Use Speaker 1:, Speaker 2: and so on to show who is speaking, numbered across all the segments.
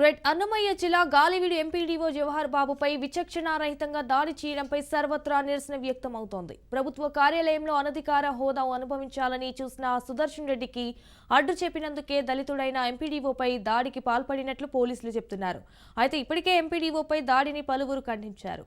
Speaker 1: Right Annamayya జిల్లా Galiveedu MPDO Jawahar బాబుపై విచక్షణారహితంగా దాడి చేయడంపై సర్వత్రా నిరసన వ్యక్తమవుతోంది. ప్రభుత్వ కార్యాలయంలో అనధికార హోదా అనుభవించాలని చూసిన సుదర్శన్ రెడ్డికి అడ్డు చెప్పినందుకే దళితుడైన ఎంపీడీఓపై దాడికి పాల్పడినట్లు పోలీసులు చెబుతున్నారు అయితే ఇప్పటికే ఎంపీడీఓపై దాడిని పలువురు ఖండించారు.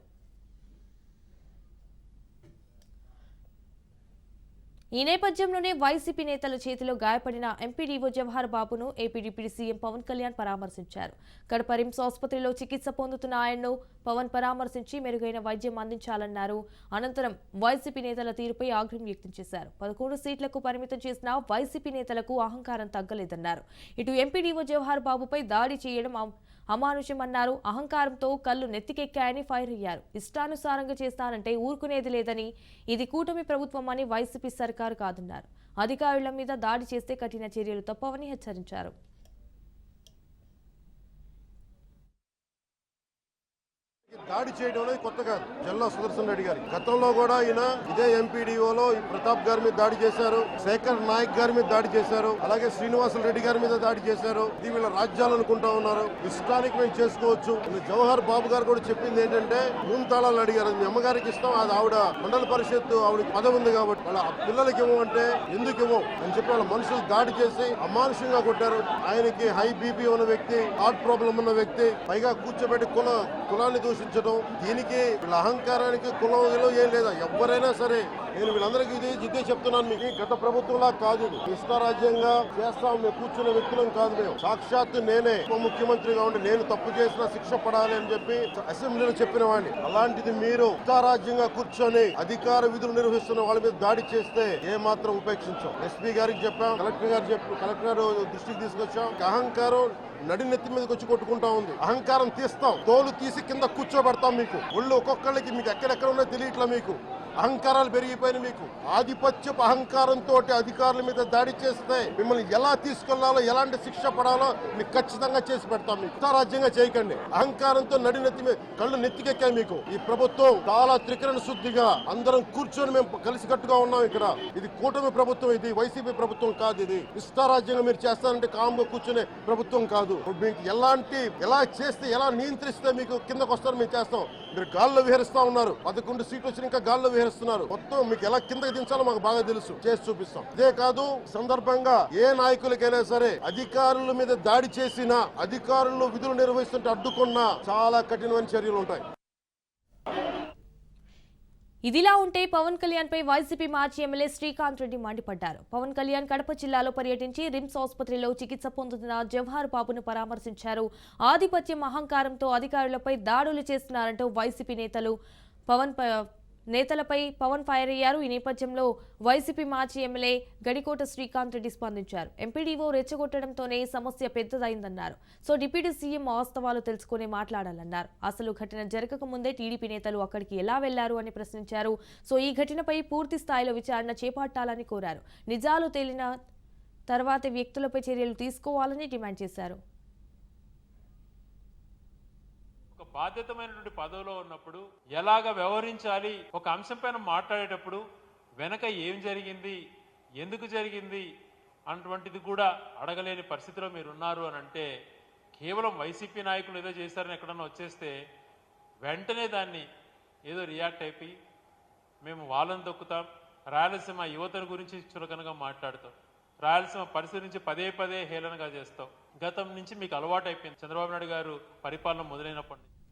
Speaker 1: ఈ నేపథ్యంలోనే వైసీపీ నేతల చేతిలో గాయపడిన ఎంపీడీఓ జవహర్ బాబును AP deputy CM Pawan Kalyan పరామర్శించారు. కడప రిమ్స్ ఆసుపత్రిలో చికిత్స పొందుతున్న ఆయన్ను పవన్ పరామర్శించి మెరుగైన వైద్యం అందించాలన్నారు. అనంతరం వైసీపీ నేతల తీరుపై ఆగ్రహం వ్యక్తం చేశారు. పదకొండు సీట్లకు పరిమితం చేసిన వైసీపీ నేతలకు అహంకారం తగ్గలేదన్నారు. ఇటు ఎంపీడీఓ జవహర్ బాబుపై దాడి చేయడం అమానుషమన్నారు. అహంకారంతో కళ్ళు నెత్తికెక్కాయని ఫైర్ అయ్యారు. ఇష్టానుసారంగా చేస్తానంటే ఊరుకునేది లేదని ఇది కూటమి ప్రభుత్వం అని వైసీపీ సర్కారు కాదన్నారు. అధికారుల మీద దాడి చేస్తే కఠిన చర్యలు తప్పవని హెచ్చరించారు.
Speaker 2: దాడి చేయడం అనేది కొత్త కాదు. జల్లా సుదర్శన్ రెడ్డి గారి. గతంలో కూడా ఈయన ఇదే ఎంపీడీఓలో ప్రతాప్ గారి మీద దాడి చేశారు శేఖర్ నాయక్ గారి మీద దాడి చేశారు అలాగే శ్రీనివాసులు రెడ్డి గారి మీద దాడి చేశారు. ఇది వీళ్ళ రాజ్యాలు అనుకుంటా ఉన్నారు. ఇష్టానికి మేము చేసుకోవచ్చు. జవహర్ బాబు గారు కూడా చెప్పింది ఏంటంటే మూడు తాళాలు అడిగారు మీ అమ్మగారికి ఇస్తాం అది ఆవిడ మండల పరిషత్తు ఆవిడకి పదవి ఉంది కాబట్టి. వాళ్ళ పిల్లలకి ఇవ్వమంటే ఎందుకు ఇవ్వం అని చెప్పి వాళ్ళ మనుషులు దాడి చేసి అమానుషంగా కొట్టారు. ఆయనకి హై బీపీ ఉన్న వ్యక్తి హార్ట్ ప్రాబ్లం ఉన్న వ్యక్తి పైగా కూర్చోబెట్టి కుల కులాన్ని దూషించడం దీనికి వీళ్ళ అహంకారానికి కులం ఏం లేదా. ఎవరైనా సరే నేను వీళ్ళందరికీ ఇది ఇదే చెప్తున్నాను మీకు. గత ప్రభుత్వంలా కాదు ఇది. ఇష్టారాజ్యంగా చేస్తాం మేము కూర్చున్న వ్యక్తులం కాదు మేము. సాక్షాత్తు నేనే ఉప ముఖ్యమంత్రిగా ఉండి నేను తప్పు చేసిన శిక్ష పడాలి అని చెప్పి అసెంబ్లీలో చెప్పిన వాడిని. అలాంటిది మీరు ఇష్టారాజ్యంగా కూర్చొని అధికార విధులు నిర్వహిస్తున్న వాళ్ళ మీద దాడి చేస్తే ఏ మాత్రం ఉపేక్షించాం. ఎస్పీ గారికి చెప్పాం కలెక్టర్ గారు చెప్పి కలెక్టర్ గారు దృష్టికి తీసుకొచ్చాం. అహంకారం నడినెత్తి మీదకి వచ్చి కొట్టుకుంటా ఉంది. అహంకారం తీస్తాం. తోలు తీసి కింద కూర్చోబెడతాం మీకు. ఒళ్ళు ఒక్కొక్కళ్ళకి మీకు ఎక్కడెక్కడ ఉన్నా తెలియట్లా మీకు. అహంకారాలు పెరిగిపోయిన మీకు. ఆధిపత్యపు అహంకారంతో అధికారుల మీద దాడి చేస్తే మిమ్మల్ని ఎలా తీసుకెళ్ళాలో ఎలాంటి శిక్ష పడాలో మీకు ఖచ్చితంగా చేసి పెడతాం మీకు. రాజ్యంగా చేయకండి. అహంకారంతో నడినెత్తి కళ్ళు నెత్తికెక్కాయి మీకు. ఈ ప్రభుత్వం చాలా త్రికరణ శుద్ధిగా అందరం కూర్చొని మేము కలిసి కట్టుగా ఉన్నాం ఇక్కడ. ఇది కూటమి ప్రభుత్వం ఇది వైసీపీ ప్రభుత్వం కాదు ఇది. ఇష్టారాజ్యంగా మీరు చేస్తారంటే కామ్గా కూర్చునే ప్రభుత్వం కాదు. మీకు ఎలాంటి ఎలా చేస్తే ఎలా నియంత్రిస్తే మీకు కిందకు వస్తారో మేము చేస్తాం. మీరు గాల్లో విహరిస్తా ఉన్నారు. పదకొండు సీట్లు వచ్చిన ఇంకా గాల్లో చేస్తున్నారు మొత్తం మీకు ఎలా కిందకి దించాలో మాకు బాగా తెలుసు. చేసి చూపిస్తాం. ఇదే కాదు సందర్భంగా ఏ నాయకులకైనా సరే అధికారుల మీద దాడి చేసినా అధికారులు విధులు నిర్వహిస్తుంటే అడ్డుకున్నా చాలా కఠినమైన చర్యలు ఉంటాయి.
Speaker 1: ఇదిలా ఉంటే పవన్ కళ్యాణ్ పై వైసీపీ మాజీ ఎమ్మెల్యే శ్రీకాంత్ రెడ్డి మండిపడ్డారు. పవన్ కళ్యాణ్ కడప జిల్లాలో పర్యటించి రిమ్స్ ఆసుపత్రిలో చికిత్స పొందుతున్న జవహర్ బాబును పరామర్శించారు. ఆధిపత్యం అహంకారంతో అధికారులపై దాడులు చేస్తున్నారంటూ వైసీపీ నేతలు పవన్ నేతలపై పవన్ ఫైర్ అయ్యారు. ఈ నేపథ్యంలో వైసీపీ మాజీ ఎమ్మెల్యే గడికోట శ్రీకాంత్ రెడ్డి స్పందించారు. ఎంపీడీఓ రెచ్చగొట్టడంతోనే సమస్య పెద్దదైందన్నారు. సో డిప్యూటీ సీఎం వాస్తవాలు తెలుసుకునే మాట్లాడాలన్నారు. అసలు ఘటన జరగక ముందే టీడీపీ నేతలు అక్కడికి ఎలా వెళ్ళారు అని ప్రశ్నించారు. సో ఈ ఘటనపై పూర్తి స్థాయిలో విచారణ చేపట్టాలని కోరారు. నిజాలు తేలిన తర్వాత వ్యక్తులపై చర్యలు తీసుకోవాలని డిమాండ్ చేశారు
Speaker 3: ఒక బాధ్యతమైనటువంటి పదవిలో ఉన్నప్పుడు ఎలాగ వ్యవహరించాలి ఒక అంశం పైన మాట్లాడేటప్పుడు వెనక ఏం జరిగింది ఎందుకు జరిగింది అటువంటిది కూడా అడగలేని పరిస్థితిలో మీరు ఉన్నారు అని అంటే కేవలం వైసీపీ నాయకులు ఏదో చేశారని ఎక్కడన్నా వచ్చేస్తే వెంటనే దాన్ని ఏదో రియాక్ట్ అయిపోయి మేము వాళ్ళని దొక్కుతాం రాయలసీమ యువతను గురించి చులకనగా మాట్లాడతాం రాయలసీమ పరిస్థితి నుంచి పదే పదే హేళనగా చేస్తాం. గతం నుంచి మీకు అలవాటు అయిపోయింది చంద్రబాబు నాయుడు గారు పరిపాలన మొదలైనప్పటి నుంచి.